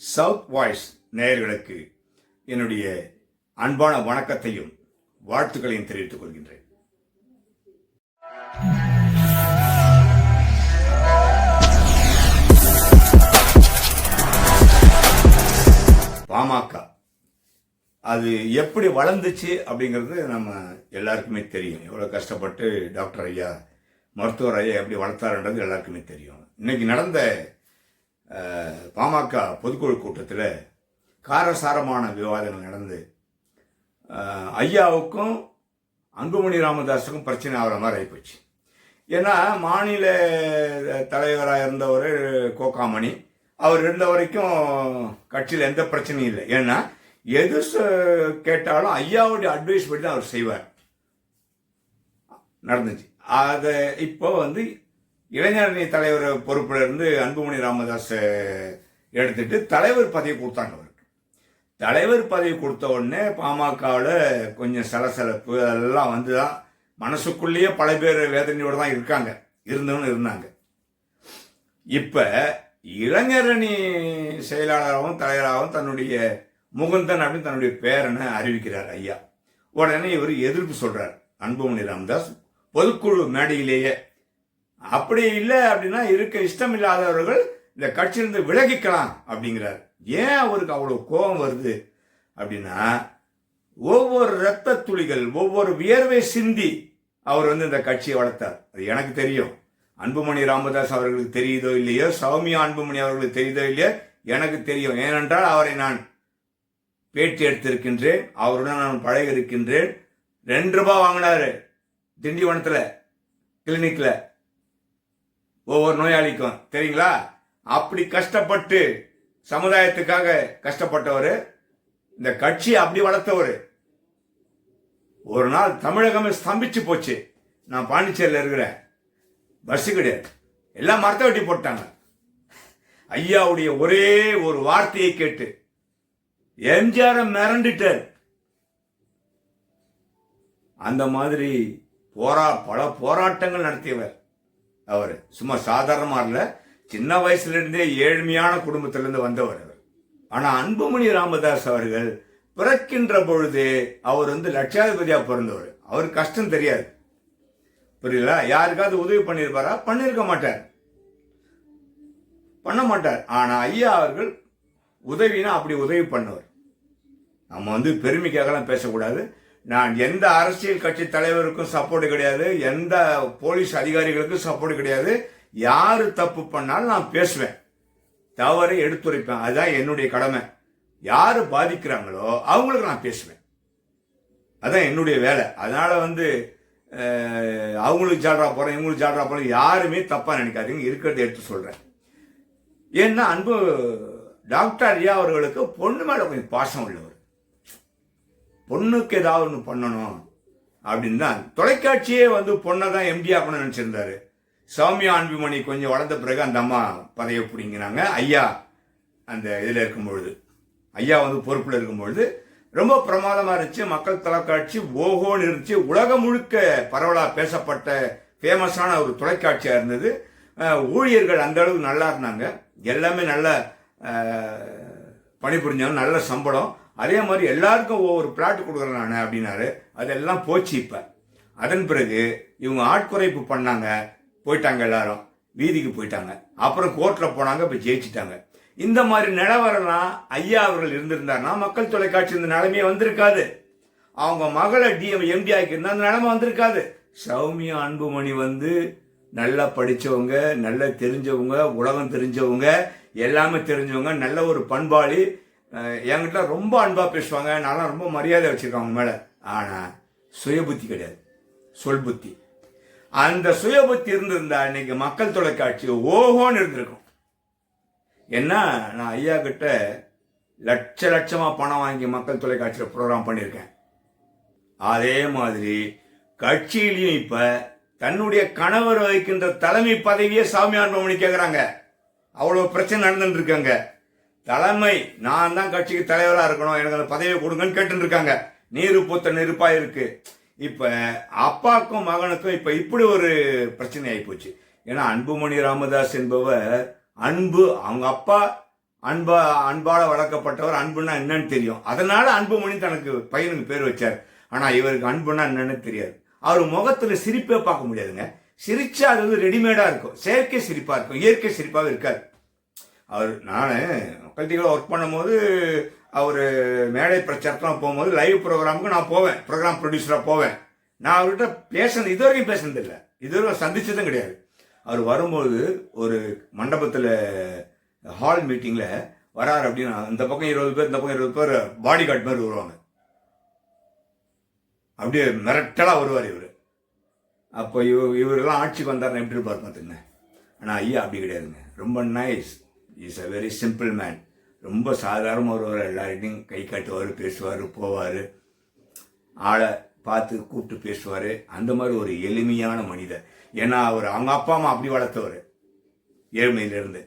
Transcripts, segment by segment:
South voice நேயர்களுக்கு என்னுடைய அன்பான வணக்கத்தையும் வாழ்த்துக்களையும் தெரிவித்துக் கொள்கின்றேன். பாமக அது எப்படி வளர்ந்துச்சு அப்படிங்கிறது நம்ம எல்லாருக்குமே தெரியும். எவ்வளோ கஷ்டப்பட்டு டாக்டர் ஐயா மருத்துவர் ஐயா எப்படி வளர்த்தாருன்றது எல்லாருக்குமே தெரியும். இன்னைக்கு நடந்த பாமக பொதுக்குழு கூட்டத்தில் காரசாரமான விவாதங்கள் நடந்து ஐயாவுக்கும் அன்புமணி ராமதாஸுக்கும் பிரச்சனை ஆகிற மாதிரி ஆகிப்போச்சு ஏன்னா மாநில தலைவராக இருந்தவர் கோகாமணி. அவர் இருந்த வரைக்கும் கட்சியில் எந்த பிரச்சனையும் இல்லை. ஏன்னா எது ச- கேட்டாலும் ஐயாவுடைய அட்வைஸ் படி தான் அவர் செய்வார். நடந்துச்சு. அதை இப்போ வந்து இளைஞரணி தலைவர் பொறுப்பில் இருந்து அன்புமணி ராமதாஸ் எடுத்துட்டு தலைவர் பதவி கொடுத்தாங்க அவருக்கு தலைவர் பதவி கொடுத்த உடனே பாமகவில் கொஞ்சம் சலசலப்பு அதெல்லாம் வந்து தான் மனசுக்குள்ளேயே பல பேர் வேதனையோடு தான் இருக்காங்க. இருந்தவன்னு இருந்தாங்க. இப்போ இளைஞரணி செயலாளராகவும் தலைவராகவும் தன்னுடைய முகுந்தன் அப்படின்னு தன்னுடைய பேரனை அறிவிக்கிறார் ஐயா. உடனே இவர் எதிர்ப்பு சொல்கிறார் அன்புமணி ராமதாஸ் பொதுக்குழு மேடையிலேயே அப்படி இல்லை அப்படின்னா இருக்க இஷ்டம் இல்லாதவர்கள் இந்த கட்சியிலிருந்து விலகிக்கலாம் அப்படிங்கிறார். ஏன் அவருக்கு அவ்வளோ கோபம் வருது அப்படின்னா ஒவ்வொரு இரத்த துளிகள் ஒவ்வொரு வியர்வை சிந்தி அவர் வந்து இந்த கட்சியை வளர்த்தார். அது எனக்கு தெரியும். அன்புமணி ராமதாஸ் அவர்களுக்கு தெரியுதோ இல்லையோ சௌமியா அன்புமணி அவர்களுக்கு தெரியுதோ இல்லையோ எனக்கு தெரியும். ஏனென்றால் அவரை நான் பேட்டி எடுத்திருக்கின்றேன் அவருடன் நான் பழகி இருக்கின்றேன் ரெண்டு ரூபாய் வாங்கினாரு திண்டிவனத்தில் கிளினிக்கில் ஒவ்வொரு நோயாளிக்கும் தெரியுங்களா? அப்படி கஷ்டப்பட்டு சமுதாயத்துக்காக கஷ்டப்பட்டவர் இந்த கட்சி அப்படி வளர்த்தவர். ஒரு நாள் தமிழகமே ஸ்தம்பிச்சு போச்சு. நான் பாண்டிச்சேரியில் இருக்கிறேன். பஸ் கிடையாது எல்லாம் மரத்தை வெட்டி போட்டாங்க. ஐயாவுடைய ஒரே ஒரு வார்த்தையை கேட்டு எம்ஜிஆர் மிரண்டுட்டார் அந்த மாதிரி போரா பல போராட்டங்கள் நடத்தியவர். அவர். சும்மா சாதாரணமாக இல்லை. சின்ன வயசுலேருந்தே ஏழ்மையான குடும்பத்திலேருந்து வந்தவர் அவர். ஆனால் அன்புமணி ராமதாஸ் அவர்கள் பிறக்கின்ற பொழுது அவர் வந்து லட்சாதிபதியாக பிறந்தவர். அவர் கஷ்டம் தெரியாது. புரியல யாருக்காவது உதவி பண்ணியிருப்பாரா பண்ணியிருக்க மாட்டார். பண்ண மாட்டார். ஆனால் ஐயா அவர்கள் உதவினா அப்படி உதவி பண்ணவர். நம்ம வந்து பெருமைக்காகலாம் பேசக்கூடாது. நான் எந்த அரசியல் கட்சி தலைவருக்கும் சப்போர்ட் கிடையாது. எந்த போலீஸ் அதிகாரிகளுக்கும் சப்போர்ட் கிடையாது. யார் தப்பு பண்ணாலும் நான் பேசுவேன். தவறை எடுத்துரைப்பேன். அதுதான் என்னுடைய கடமை. யார் பாதிக்கிறாங்களோ அவங்களுக்கு நான் பேசுவேன். அதான் என்னுடைய வேலை. அதனால வந்து அவங்களுக்கு ஜால்ரா போகிறேன் இவங்களுக்கு ஜால்ரா போகிறேன் யாருமே தப்பாக நினைக்காதீங்க. இருக்கிறத எடுத்து சொல்கிறேன் ஏன்னா அன்பு டாக்டர் ஐயா அவர்களுக்கு பொண்ணு மேலே கொஞ்சம் பாசம் உள்ளவர். பொண்ணுக்கு ஏதாவது ஒன்று பண்ணணும் அப்படின்னு தான். தொலைக்காட்சியே வந்து பொண்ணை தான் எம்டி ஆக்கணும்னு நினச்சிருந்தாரு. சௌமியா அன்புமணி கொஞ்சம் வளர்ந்த பிறகு அந்த அம்மா பதவியை பிடிங்கினாங்க ஐயா அந்த இதில் இருக்கும்பொழுது ஐயா வந்து பொறுப்பில் இருக்கும் பொழுது ரொம்ப பிரமாதமாக இருந்துச்சு. மக்கள் தொலைக்காட்சி ஓஹோன்னு இருந்துச்சு. உலகம் முழுக்க பரவலாக பேசப்பட்ட ஃபேமஸான ஒரு தொலைக்காட்சியாக இருந்தது. ஊழியர்கள் அந்த அளவுக்கு நல்லா இருந்தாங்க. எல்லாமே நல்ல பணிபுரிஞ்சவங்க நல்ல சம்பளம். அதே மாதிரி எல்லாருக்கும் ஒவ்வொரு பிளாட் கொடுக்குறேன் நான் அப்படின்னாரு. அதெல்லாம் போச்சு இப்போ. அதன் பிறகு இவங்க ஆட்குறைப்பு பண்ணாங்க. போயிட்டாங்க எல்லாரும். வீதிக்கு போயிட்டாங்க. அப்புறம் கோர்ட்டில் போனாங்க இப்போ ஜெயிச்சிட்டாங்க. இந்த மாதிரி நிலவரம்லாம் ஐயா அவர்கள் இருந்திருந்தாருன்னா மக்கள் தொலைக்காட்சி இந்த நிலைமையே வந்திருக்காது. அவங்க மகளை டிஎம் எம்டி ஆக்கியிருந்தா அந்த நிலைமை வந்திருக்காது. சௌமியா அன்புமணி வந்து நல்லா படித்தவங்க நல்லா தெரிஞ்சவங்க உலகம் தெரிஞ்சவங்க எல்லாமே தெரிஞ்சவங்க நல்ல ஒரு பண்பாளி என்கிட்ட ரொம்ப அன்பாக பேசுவாங்க. நான்லாம் ரொம்ப மரியாதை வச்சுருக்காங்க அவங்க ஆனால் சுயபுத்தி கிடையாது. சொல் புத்தி. அந்த சுயபுத்தி இருந்திருந்தா இன்னைக்கு மக்கள் தொலைக்காட்சி ஓஹோன்னு இருந்திருக்கும். என்ன நான் ஐயா கிட்ட லட்ச லட்சமாக பணம் வாங்கி மக்கள் தொலைக்காட்சியில் ப்ரோக்ராம் பண்ணியிருக்கேன். அதே மாதிரி கட்சியிலையும் இப்போ தன்னுடைய கணவர் வகிக்கின்ற தலைமை பதவியே சாமியார் பவனி கேட்குறாங்க அவ்வளோ பிரச்சனை நடந்துட்டு இருக்காங்க. தலைமை நான் தான் கட்சிக்கு தலைவராக இருக்கணும். எனக்கு அந்த பதவியை கொடுங்கன்னு கேட்டுருக்காங்க நீரு பூத்த நெருப்பாக இருக்கு. இப்போ அப்பாக்கும் மகனுக்கும் இப்போ இப்படி ஒரு பிரச்சனை ஆகி போச்சு. ஏன்னா அன்புமணி ராமதாஸ் என்பவர் அன்பு அவங்க அப்பா அன்பா அன்பால் வளர்க்கப்பட்டவர் அன்புன்னா என்னன்னு தெரியும். அதனால அன்புமணி தனக்கு பையனுக்கு பேர் வச்சார். ஆனால் இவருக்கு அன்புன்னா என்னன்னு தெரியாது. அவர் முகத்தில் சிரிப்பே பார்க்க முடியாதுங்க. சிரிச்சா அது வந்து ரெடிமேடாக இருக்கும். செயற்கை சிரிப்பாக இருக்கும். இயற்கை சிரிப்பாகவே இருக்காது. அவர் நான் மக்கள் ஒர்க் பண்ணும்போது அவர் மேடை பிரச்சாரத்தெலாம் போகும்போது லைவ் ப்ரோக்ராமுக்கு நான் போவேன். ப்ரோக்ராம் ப்ரொடியூசராக போவேன். நான் அவர்கிட்ட பேசினது இது வரைக்கும் பேசினது இதுவரைக்கும் சந்திச்சதும் கிடையாது. அவர் வரும்போது ஒரு மண்டபத்தில் ஹால் மீட்டிங்கில் வராரு அப்படின்னா இந்த பக்கம் இருபது பேர் இந்த பக்கம் இருபது பேர் பாடி கார்டு மாதிரி வருவாங்க. அப்படியே மிரட்டலாக வருவார் இவர். அப்போ இவ இவரெல்லாம் ஆட்சிக்கு வந்தார்னா எப்படி இருப்பார் பார்த்துங்க ஆனால் ஐயா அப்படி கிடையாதுங்க. ரொம்ப nice is a very simple man ரொம்ப சாதாரணமாக ஒருவர் எல்லார்கிட்டையும் கை காட்டுவார் பேசுவார் போவார். ஆளை பார்த்து கூப்பிட்டு பேசுவார். அந்த மாதிரி ஒரு எளிமையான மனிதர். ஏன்னா அவர் அவங்க அப்பா அம்மா அப்படி வளர்த்தவர். ஏழ்மையிலிருந்து.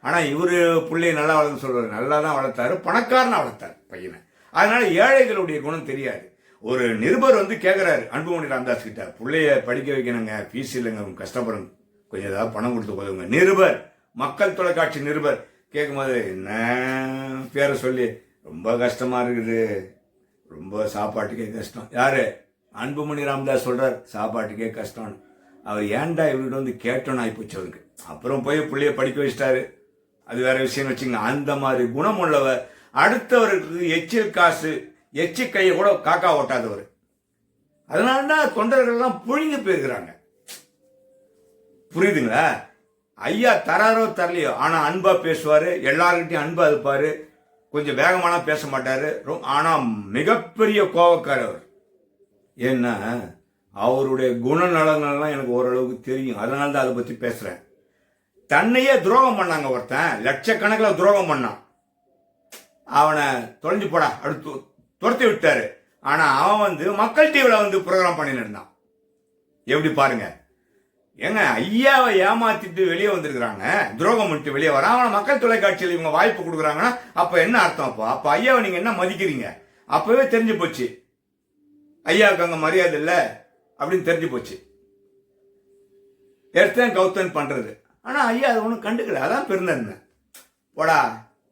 ஆனால் இவர் பிள்ளைய நல்லா வளர்த்து சொல்கிறார் நல்லா தான் வளர்த்தாரு. பணக்காரனாக வளர்த்தார் பையனை. அதனால் ஏழைகளுடைய குணம் தெரியாது. ஒரு நிருபர் வந்து கேட்குறாரு அன்புமணி ராமதாஸ் கிட்ட பிள்ளைய படிக்க வைக்கணுங்க. ஃபீஸ் இல்லைங்க. அவங்க கஷ்டப்படுங்க கொஞ்சம் ஏதாவது பணம் கொடுத்து போதுங்க நிருபர் மக்கள் தொலைக்காட்சி நிருபர். கேட்கும்போது என்ன? பேரை சொல்லி ரொம்ப கஷ்டமாக இருக்குது. ரொம்ப சாப்பாட்டுக்கே கஷ்டம். யார்? அன்புமணி ராமதாஸ் சொல்கிறார் சாப்பாட்டுக்கே கஷ்டம்னு. அவர் ஏன்டா இவர்கிட்ட வந்து கேட்டோன்னு ஆகிப்போச்சு அவருக்கு? அப்புறம் போய் பிள்ளைய படிக்க வச்சிட்டாரு. அது வேற விஷயம் வச்சுங்க அந்த மாதிரி குணம் உள்ளவர் அடுத்தவருக்கு எச்சில் காசு எச்சி கையை கூட காக்கா ஓட்டாதவர். அதனால தான் தொண்டர்கள்லாம் புழுங்கி போயிருக்கிறாங்க. புரியுதுங்களா? ஐயா தராரோ தரலையோ ஆனால் அன்பாக பேசுவார் எல்லார்கிட்டையும் அன்பாக இருப்பார் கொஞ்சம் வேகமான பேச மாட்டார் ரொம்ப ஆனால் மிகப்பெரிய கோவக்காரர் அவர். ஏன்னா அவருடைய குணநலங்கள்லாம் எனக்கு ஓரளவுக்கு தெரியும். அதனால தான் அதை பற்றி பேசுகிறேன் தன்னையே துரோகம் பண்ணாங்க ஒருத்தன் லட்சக்கணக்கில் துரோகம் பண்ணான். அவனை தொலைஞ்சு போடா அடுத்து துரத்தி விட்டாரு. ஆனால் அவன் வந்து மக்கள் டிவியில் வந்து ப்ரோக்ராம் பண்ணிட்டு இருந்தான். எப்படி பாருங்கள் ஏங்க ஐயாவை ஏமாத்திட்டு வெளியே வந்திருக்கிறாங்க. துரோகம் பண்ணிட்டு வெளியே வர அவனை மக்கள் தொலைக்காட்சியில் இவங்க வாய்ப்பு கொடுக்குறாங்கன்னா அப்போ என்ன அர்த்தம் அப்போ? அப்போ ஐயாவை நீங்கள் என்ன மதிக்கிறீங்க? அப்போவே தெரிஞ்சு போச்சு. ஐயாவுக்கு அங்கே மரியாதை இல்லை அப்படின்னு தெரிஞ்சு போச்சு. எடுத்தேன் கௌத்தன் பண்ணுறது ஆனால் ஐயா அதை ஒன்றும் கண்டுக்கல. அதான் பிறந்தேன் போடா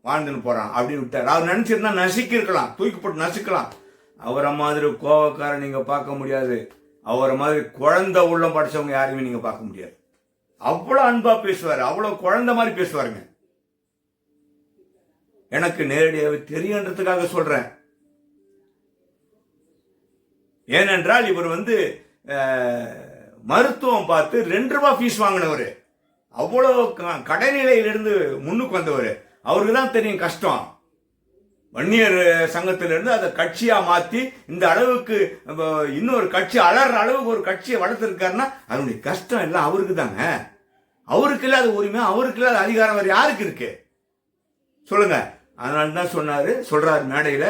வாழ்ந்துன்னு போகிறான் அப்படின்னு விட்டார். அவர் நினச்சிருந்தா நசுக்கி இருக்கலாம் தூக்கி போட்டு நசுக்கலாம். அவரை மாதிரி கோவக்காரன் நீங்கள் பார்க்க முடியாது. அவரை மாதிரி குழந்த உள்ளம் படைச்சவங்க யாரையுமே நீங்க பார்க்க முடியாது. அவ்வளோ அன்பா பேசுவார். அவ்வளோ குழந்த மாதிரி பேசுவாருங்க. எனக்கு நேரடியாக தெரியுன்றதுக்காக சொல்றேன். ஏனென்றால் இவர் வந்து மருத்துவம் பார்த்து ரெண்டு ரூபா ஃபீஸ் வாங்கினவர். அவ்வளோ க- கடைநிலையிலிருந்து முன்னுக்கு வந்தவர். அவருக்கு தான் தெரியும் கஷ்டம். வன்னியர் சங்கத்திலிருந்து அதை கட்சியாக மாற்றி இந்த அளவுக்கு இன்னொரு கட்சி அலற அளவுக்கு ஒரு கட்சியை வளர்த்துருக்காருன்னா அதனுடைய கஷ்டம் எல்லாம் அவருக்கு தாங்க. அவருக்கு இல்லாத உரிமை அவருக்கு இல்லாத அதிகாரம் வேறு யாருக்கு இருக்கு? சொல்லுங்க. அதனால தான் சொன்னார் சொல்கிறார் மேடையில்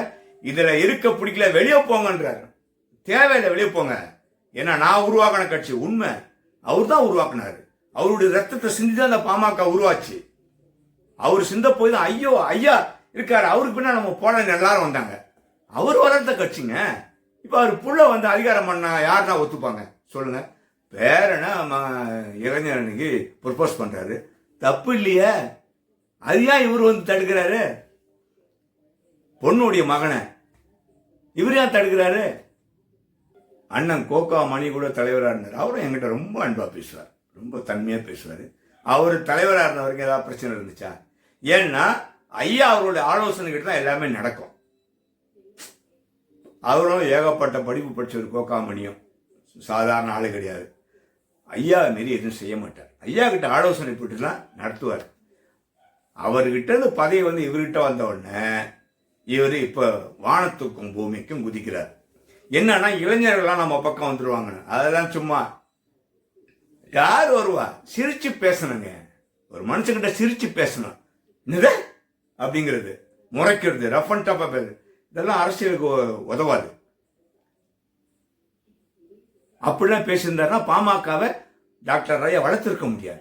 இதில் இருக்க பிடிக்கல வெளியே போங்கன்றாரு. தேவையில்லை வெளியே போங்க. ஏன்னா நான் உருவாக்கின கட்சி உண்மை. அவர் தான் உருவாக்குனாரு. அவருடைய ரத்தத்தை சிந்தி தான் அந்த பாமக உருவாச்சு. அவர் சிந்த போய் தான் ஐயோ ஐயா இருக்காரு. அவருக்கு பின்னால் நம்ம போன எல்லாரும் வந்தாங்க. அவர் வளர்ந்த கட்சிங்க. இப்போ அவர் புள்ள வந்து அதிகாரம் பண்ணா யாருன்னா ஒத்துப்பாங்க? சொல்லுங்க. பேரனை இளைஞர் அன்னைக்கு ப்ரொப்போஸ் பண்றாரு. தப்பு இல்லையே. அது ஏன் இவர் வந்து தடுக்கிறாரு? பொண்ணுடைய மகனை இவர் ஏன் தடுக்கிறாரு? அண்ணன் கோகா மணி கூட தலைவராக இருந்தார். அவரும் என்கிட்ட ரொம்ப அன்பாக பேசுவார். ரொம்ப தன்மையாக பேசுவார். அவர் தலைவராக இருந்த வரைக்கும் ஏதாவது பிரச்சனை இருந்துச்சா? ஏன்னா ஐயா அவருடைய ஆலோசனை கிட்ட தான் எல்லாமே நடக்கும். அவரும் ஏகப்பட்ட படிப்பு படிச்சவர் கோக்காமணியும். சாதாரண ஆளு கிடையாது. ஐயா மாரி எதுவும் செய்ய மாட்டார். ஐயா கிட்ட ஆலோசனை போட்டு தான் நடத்துவார். அவர்கிட்ட இருந்து பதவி வந்து இவர்கிட்ட வந்த உடனே இவர் இப்போ வானத்துக்கும் பூமிக்கும் குதிக்கிறார். என்னன்னா இளைஞர்கள்லாம் நம்ம பக்கம் வந்துடுவாங்க அதெல்லாம் சும்மா யார் வருவா? சிரிச்சு பேசணுங்க. ஒரு மனுஷங்கிட்ட சிரிச்சு பேசணும். என்னது? அப்படிங்கிறது. முறைக்கிறது ரஃப் அண்ட் டப்பா பேரு. இதெல்லாம் அரசியலுக்கு உதவாது. அப்படிலாம் பேசியிருந்தாருன்னா பாமகவை டாக்டர் ராயா வளர்த்துருக்க முடியாது.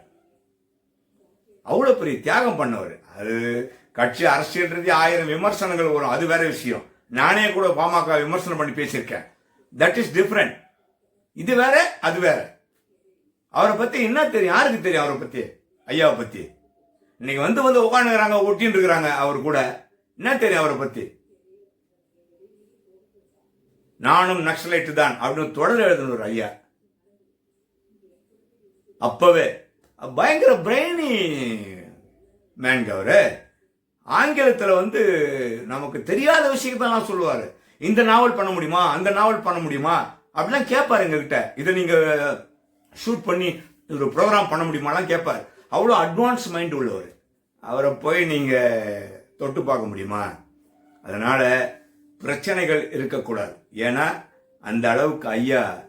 அவ்வளோ பெரிய தியாகம் பண்ணவர். அது கட்சி அரசியல்ன்றது ஆயிரம் விமர்சனங்கள் வரும். அது வேற விஷயம். நானே கூட பாமக விமர்சனம் பண்ணி பேசியிருக்கேன். தட் இஸ் டிஃப்ரெண்ட் இது வேற அது வேற. அவரை பத்தி என்ன தெரியும்? யாருக்கு தெரியும் அவரை பத்தி? ஐயாவை பத்தி? இன்னைக்கு வந்து வந்து உட்காந்துக்கிறாங்க ஒட்டின்னு இருக்கிறாங்க அவர் கூட. என்ன தெரியும் அவரை பத்தி? நானும் நக்சலைட்டு தான் அப்படின்னு தொடர் எழுதினவர் ஐயா. அப்பவே பயங்கர பிரெயினி மேன்க அவரு. ஆங்கிலத்தில் வந்து நமக்கு தெரியாத விஷயத்தான் சொல்லுவார். இந்த நாவல் பண்ண முடியுமா? அந்த நாவல் பண்ண முடியுமா? அப்படிலாம் கேட்பார் எங்ககிட்ட. இதை நீங்கள் ஷூட் பண்ணி ஒரு ப்ரோக்ராம் பண்ண முடியுமாலாம் கேட்பார் அவ்வளோ அட்வான்ஸ் மைண்ட் உள்ளவர். அவரை போய் நீங்கள் தொட்டு பார்க்க முடியுமா? அதனால் பிரச்சனைகள் இருக்கக்கூடாது. ஏன்னா அந்த அளவுக்கு ஐயா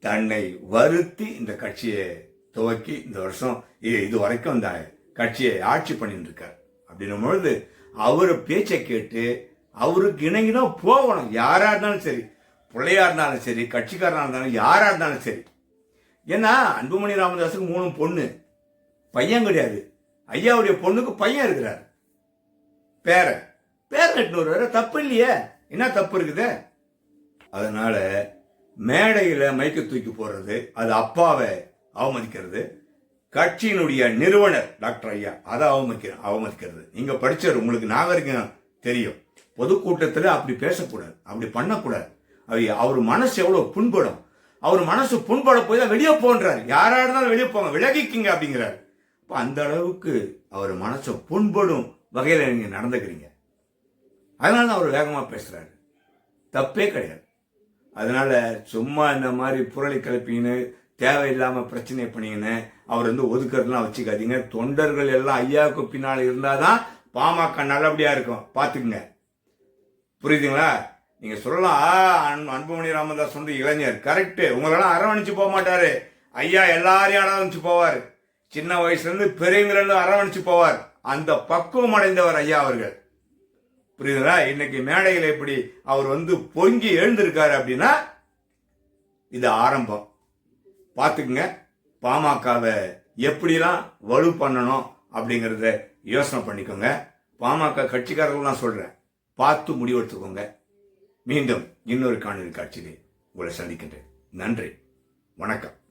தன்னை வருத்தி இந்த கட்சியை துவக்கி இந்த வருஷம் இது வரைக்கும் அந்த கட்சியை ஆட்சி பண்ணிட்டு இருக்கார் அப்படின்னும் பொழுது அவர் பேச்சை கேட்டு அவருக்கு இணங்கினா போகணும். யாராக இருந்தாலும் சரி பிள்ளையா இருந்தாலும் சரி கட்சிக்காரனா இருந்தாலும் யாராக இருந்தாலும் சரி. ஏன்னா அன்புமணி ராமதாஸுக்கு மூணு பொண்ணு. பையன் கிடையாது. ஐயாவுடைய பொண்ணுக்கு பையன் இருக்கிறார். பேர. பேரன் எட்டுனூறு வேற தப்பு இல்லையே. என்ன தப்பு இருக்குது? அதனால மேடையில் மைக்க தூக்கி போடுறது அது அப்பாவை அவமதிக்கிறது. கட்சியினுடைய நிறுவனர் டாக்டர் ஐயா அதை அவமதிக்க அவமதிக்கிறது. நீங்கள் படித்தவர் உங்களுக்கு நாகரிகம் தெரியும். பொதுக்கூட்டத்தில் அப்படி பேசக்கூடாது. அப்படி பண்ணக்கூடாது. அது அவர் மனசு எவ்வளோ புண்படும். அவர் மனசு புண்பட போய் தான் வெளியே போன்றார். யாரா இருந்தாலும் வெளியே போங்க. விலகிக்கிங்க அப்படிங்கிறார். இப்போ அந்த அளவுக்கு அவர் மனசை புண்படும் வகையில் நீங்கள் நடந்துக்கிறீங்க. அதனால தான் அவர் வேகமாக பேசுகிறாரு தப்பே கிடையாது. அதனால் சும்மா இந்த மாதிரி புரளி கிளப்பின்னு தேவையில்லாமல் பிரச்சனை பண்ணிங்கன்னு அவர் வந்து ஒதுக்கிறதுலாம் வச்சுக்காதீங்க. தொண்டர்கள் எல்லாம் ஐயாவுக்கு பின்னால் இருந்தால் தான் பாமக நல்லபடியாக இருக்கும். பார்த்துக்குங்க புரியுதுங்களா? நீங்கள் சொல்லலாம் அன் அன்புமணி ராமதாஸ் வந்து இளைஞர். கரெக்டு உங்களெல்லாம் அரவணைச்சு போக மாட்டார். ஐயா எல்லாரையும் அரவணைச்சு போவார். சின்ன வயசுலேருந்து இருந்து அரவணைச்சு போவார். அந்த பக்குவம் அடைந்தவர் ஐயா அவர்கள். புரியுதுங்களா? இன்னைக்கு மேடையில் எப்படி அவர் வந்து பொங்கி எழுந்திருக்காரு அப்படின்னா இது ஆரம்பம். பார்த்துக்குங்க பாமகவை எப்படிலாம் வலு பண்ணணும் அப்படிங்கிறத யோசனை பண்ணிக்கோங்க. பாமக கட்சிக்காரர்கள் நான் பார்த்து முடிவெடுத்துக்கோங்க. மீண்டும் இன்னொரு காணொலி காட்சியில் உங்களை சந்திக்கின்றேன். நன்றி. வணக்கம்.